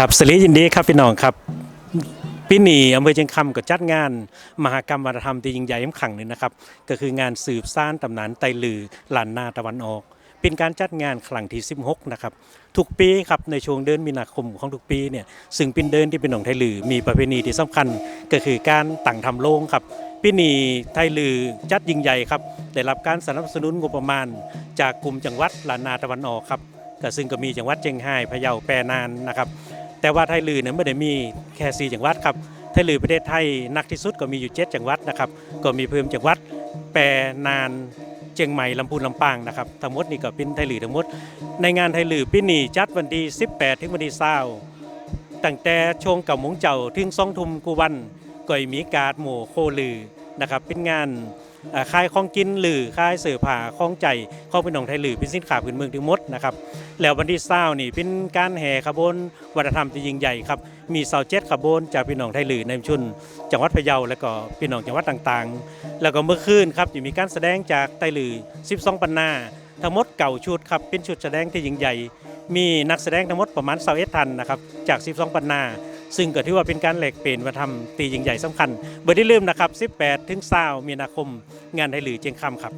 ครับสลียินดีครับพี่น้องครับปีนี้อำเภอเชียงคำก็จัดงานมหากรรมวัฒนธรรมที่ยิ่งใหญ่ขังหนึ่งนะครับ ก็คืองานสืบสร้านตำนานไตลือลานนาตะวันออก เป็นการจัดงานครั้งที่ 16 นะครับ ทุกปีครับในช่วงเดือนมีนาคมของทุกปีเนี่ยซึ่งเป็นเดือนที่เป็นของไทลือ มีประเพณีที่สำคัญก็คือการตั้งทำโรงครับปีนี้ไทลือจัดยิ่งใหญ่ครับได้รับการสนับสนุนงบประมาณ จากกลุ่มจังหวัดลานนาตะวันออกครับก็ซึ่งก็มีจังหวัดเชียงรายพะเยาแปรนานนะครับ แต่ว่าไทยลือเนี่ยไม่ได้มีแค่4จังหวัดครับไทยลือประเทศไทยนักที่สุดก็มีอยู่ 7 จังหวัดนะครับก็มีเพิ่มจังหวัดแปรนานเชียงใหม่ลำพูนลำปางนะครับทั้งหมดนี่ก็เป็นไทยลือทั้งหมด ในงานไทยลือปีนี้จัดวันที่18 ถึงวันที่20ตั้งแต่ช่วงเก่ามงเจ้าถึงสองทุ่มกูวันก็มีการดหมู่โคลือนะครับเป็นงาน อ่ายของกินหรือขายเสือผ้าของใจของพี่น้องไทยหลือเป็นสินค้าพื้นเมืองทั้งหมดนะครับแล้ววันที่เศร้านี่เป็นการแห่ขบวนวัฒนธรรมที่ยิ่งใหญ่ครับมีเสาเจ็ดขบวนจากพี่น้องไทยหลือในชุน จังหวัดพะเยาและก็พี่น้องจังหวัดต่างๆ แล้วก็เมื่อคืนครับจะมีการแสดงจากไทยหลือ 12 ปันนาทั้งหมดเก่าชุดครับเป็นชุดแสดงที่ยิ่งใหญ่ มีนักแสดงทั้งหมดประมาณ21ทันนะครับจาก 12 ปันนา ซึ่งก็ถือว่าเป็นการแหลกเปลี่ยนวัฒนธรรมตียิ่งใหญ่สำคัญเบอร์ที่ลืมนะครับ 18 ถึง20มีนาคม งานไทยลือเจียงคำครับ